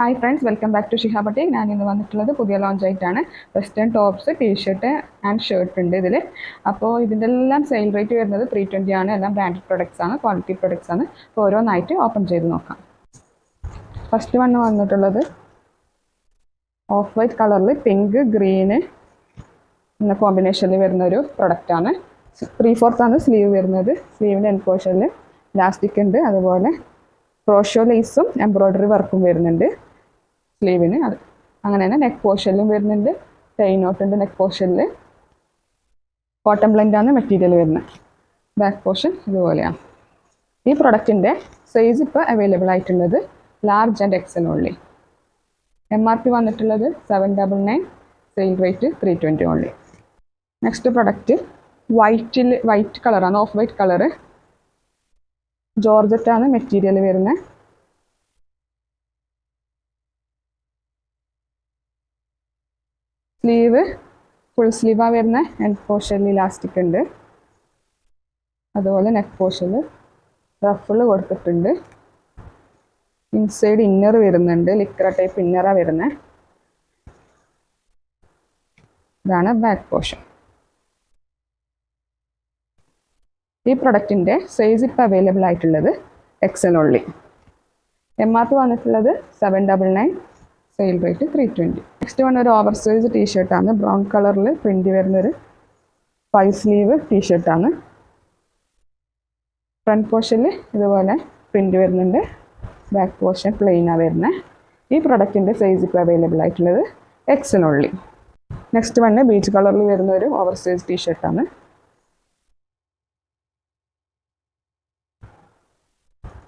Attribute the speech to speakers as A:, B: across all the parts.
A: Hi friends welcome back to Shiha boutique ഞാൻ ഇന്ന് വന്നിട്ടുള്ളത് പുതിയ ലോഞ്ച് ആയിട്ടാണ്. Western tops T-shirt and shirt ഉണ്ട് ഇതിൽ അപ്പോൾ ഇതിന്റെ എല്ലാം സെയിൽ റേറ്റ് വരുന്നത് ത്രീ ട്വന്റി ആണ്. എല്ലാം ബ്രാൻഡഡ് പ്രൊഡക്ട്സ് ആണ് ക്വാളിറ്റി പ്രൊഡക്ട്സ് ആണ്. അപ്പോൾ ഓരോന്നായിട്ട് ഓപ്പൺ ചെയ്ത് നോക്കാം. ഫസ്റ്റ് വൺ വന്നിട്ടുള്ളത് ഓഫ് വൈറ്റ് കളറിൽ പിങ്ക് ഗ്രീന് എന്ന കോമ്പിനേഷനിൽ വരുന്ന ഒരു പ്രൊഡക്റ്റാണ് ത്രീ ഫോർത്ത് ആണ് സ്ലീവ് വരുന്നത്. സ്ലീവിന്റെ എൻ പോർഷനിൽ ലാസ്റ്റിക് ഉണ്ട്. അതുപോലെ ക്രോഷോ ലേസും എംബ്രോയ്ഡറി വർക്കും വരുന്നുണ്ട്. സ്ലീവിന് അത്. അങ്ങനെ തന്നെ നെക്ക് പോർഷനിലും വരുന്നുണ്ട്. ടൈ നോട്ട് ഉണ്ട് നെക്ക് പോർഷനിൽ കോട്ടൺ ആണ് മെറ്റീരിയൽ വരുന്നത്. ബാക്ക് പോർഷൻ ഇതുപോലെയാണ്. ഈ പ്രൊഡക്റ്റിന്റെ സൈസ് ഇപ്പോൾ അവൈലബിൾ ആയിട്ടുള്ളത് large and XL only M R P വന്നിട്ടുള്ളത് seven double nine sale rate three twenty only next product വൈറ്റിൽ white കളറാണ് ഓഫ് വൈറ്റ് കളറ് ജോർജറ്റാണ് മെറ്റീരിയൽ വരുന്നത്. സ്ലീവ് ഫുൾ സ്ലീവാണ് വരുന്ന നെക്ക് പോർഷനിൽ ഇലാസ്റ്റിക് ഉണ്ട്. അതുപോലെ നെക്ക് പോർഷനിൽ റഫിൾ കൊടുത്തിട്ടുണ്ട്. ഇൻസൈഡ് ഇന്നർ വരുന്നുണ്ട്. ലിക്ര ടൈപ്പ് ഇന്നറാണ് വരുന്നത് ഇതാണ് ബാക്ക് പോർഷൻ ഈ പ്രൊഡക്റ്റിന്റെ സൈസ് ഇപ്പോൾ അവൈലബിൾ ആയിട്ടുള്ളത് XL only M R P വന്നിട്ടുള്ളത് seven double nine sale rate three twenty next one ഒരു ഓവർ സൈസ് ടീഷർട്ടാണ് ബ്രൗൺ കളറിൽ പ്രിന്റ് വരുന്നൊരു ഫൈവ് സ്ലീവ് ടീഷർട്ടാണ് ഫ്രണ്ട് പോർഷനിൽ ഇതുപോലെ പ്രിന്റ് വരുന്നുണ്ട്. ബാക്ക് പോർഷൻ പ്ലെയിനാണ് വരുന്നത് ഈ പ്രൊഡക്റ്റിന്റെ സൈസ് ഇപ്പോൾ അവൈലബിൾ ആയിട്ടുള്ളത് എക്സിനുള്ളി നെക്സ്റ്റ് വണ് ബീച്ച് കളറിൽ വരുന്ന ഒരു ഓവർ സൈസ് ടീഷർട്ടാണ്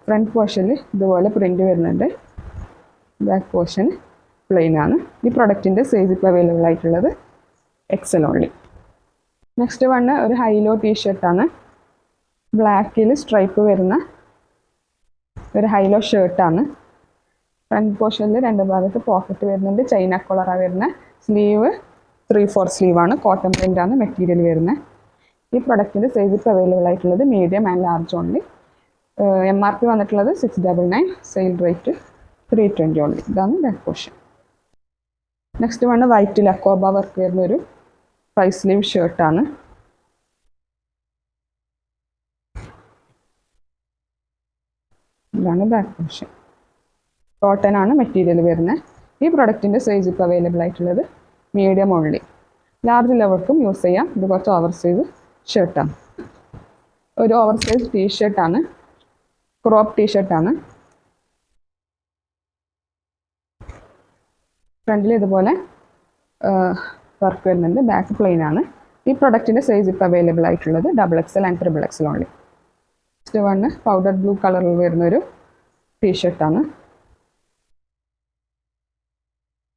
A: ഫ്രണ്ട് പോർഷനിൽ ഇതുപോലെ പ്രിന്റ് വരുന്നുണ്ട്. ബാക്ക് പോർഷൻ പ്ലെയിൻ ആണ്. ഈ പ്രൊഡക്റ്റിന്റെ സൈസ് ഇപ്പോൾ അവൈലബിൾ ആയിട്ടുള്ളത് എക്സൽ ഓൺലി നെക്സ്റ്റ് വണ് ഒരു ഹൈലോ ടീഷർട്ടാണ് ബ്ലാക്കിൽ സ്ട്രൈപ്പ് വരുന്ന ഒരു ഹൈലോ ഷർട്ടാണ് ഫ്രണ്ട് പോർഷനിൽ രണ്ട് ഭാഗത്ത് പോക്കറ്റ് വരുന്നുണ്ട്. ചൈന കോളറാണ് വരുന്നത് സ്ലീവ് ത്രീ ഫോർ സ്ലീവാണ് കോട്ടൺ പ്രിന്റാണ് മെറ്റീരിയൽ വരുന്നത്. ഈ പ്രൊഡക്റ്റിന്റെ സൈസ് ഇപ്പോൾ അവൈലബിൾ ആയിട്ടുള്ളത് medium and large only M R P വന്നിട്ടുള്ളത് six double nine sale rate three twenty only ഇതാണ് ബാക്ക് പോർഷൻ നെക്സ്റ്റ് വണ് വൈറ്റിൽ അക്കോബ വർക്ക് വരുന്ന ഒരു ഫൈവ് സ്ലീവ് ഷർട്ടാണ് ഇതാണ് ബാക്ക് പോർഷൻ കോട്ടൺ ആണ് മെറ്റീരിയൽ വരുന്നത് ഈ പ്രൊഡക്റ്റിന്റെ സൈസ് ഇപ്പോൾ അവൈലബിൾ ആയിട്ടുള്ളത് മീഡിയം ഓൺലി ലാർജ് ലെവർക്കും യൂസ് ചെയ്യാം. ഇത് കുറച്ച് ഓവർ സൈസ് ഷർട്ടാണ് ഒരു ഓവർ സൈസ് ടീ ഷർട്ടാണ് ക്രോപ്പ് ടീഷർട്ടാണ് ഫ്രണ്ടിൽ ഇതുപോലെ വർക്ക് വരുന്നുണ്ട്. ബാക്ക് പ്ലെയിൻ ആണ്. ഈ പ്രൊഡക്റ്റിന്റെ സൈസ് ഇപ്പോൾ അവൈലബിൾ ആയിട്ടുള്ളത് double XL and triple XL only next one powder blue കളറിൽ വരുന്നൊരു ടീഷർട്ടാണ്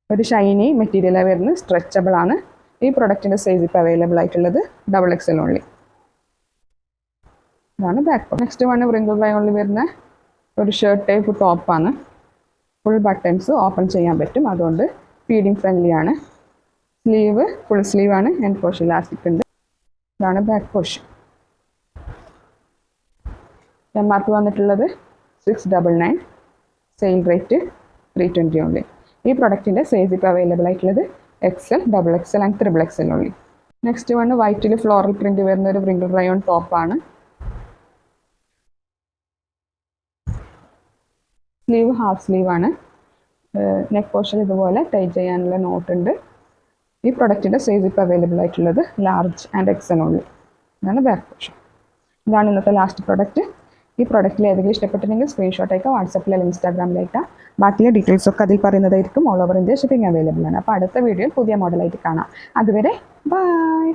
A: ഒരു ഷൈനി മെറ്റീരിയലാണ് വരുന്നത് സ്ട്രെച്ചബിൾ ആണ്. ഈ പ്രൊഡക്റ്റിന്റെ സൈസ് ഇപ്പോൾ അവൈലബിൾ ആയിട്ടുള്ളത് ഡബിൾ എക്സൽ ഓൺലി ഇതാണ് back next one wrinkle by വരുന്ന ഒരു ഷർട്ട് ടൈപ്പ് ടോപ്പാണ് ഫുൾ ബട്ടൺസ് ഓപ്പൺ ചെയ്യാൻ പറ്റും. അതുകൊണ്ട് ഫീഡിങ് ഫ്രണ്ട്ലി ആണ്. സ്ലീവ് ഫുൾ സ്ലീവ് ആണ്. എൻഡ് പോഷൻ ഇലാസ്റ്റിക് ഉണ്ട്. ഇതാണ് back portion M R P വന്നിട്ടുള്ളത് six double nine sale rate three twenty only ഈ പ്രൊഡക്റ്റിന്റെ സൈസ് ഇപ്പോൾ അവൈലബിൾ ആയിട്ടുള്ളത് X L double X L and triple L only next one വൈറ്റിൽ floral print വരുന്ന ഒരു wrinkle rayon ടോപ്പാണ് സ്ലീവ് ഹാഫ് സ്ലീവ് ആണ്. Neck portion ഇതുപോലെ ടൈറ്റ് ചെയ്യാനുള്ള നോട്ട് ഉണ്ട്. ഈ പ്രൊഡക്റ്റിന്റെ സൈസ് ഇപ്പോൾ അവൈലബിൾ ആയിട്ടുള്ളത് ലാർജ് ആൻഡ് എക്സൽ ഓൺലി ഇതാണ് ബാക്ക് പോർഷൻ ഇതാണ് ഇന്നത്തെ ലാസ്റ്റ് പ്രൊഡക്റ്റ് ഈ പ്രൊഡക്റ്റിൽ ഏതെങ്കിലും ഇഷ്ടപ്പെട്ടിട്ടുണ്ടെങ്കിൽ സ്ക്രീൻഷോട്ട് ആയിക്കോ വാട്സപ്പിൽ അല്ലെങ്കിൽ ഇൻസ്റ്റാഗ്രാമിലേക്കാം ബാക്കിയുള്ള ഡീറ്റെയിൽസ് ഒക്കെ അതിൽ പറയുന്നതായിരിക്കും. All over India shipping available ആണ്. അപ്പോൾ അടുത്ത വീഡിയോയിൽ പുതിയ മോഡലായിട്ട് കാണാം. അതുവരെ ബൈ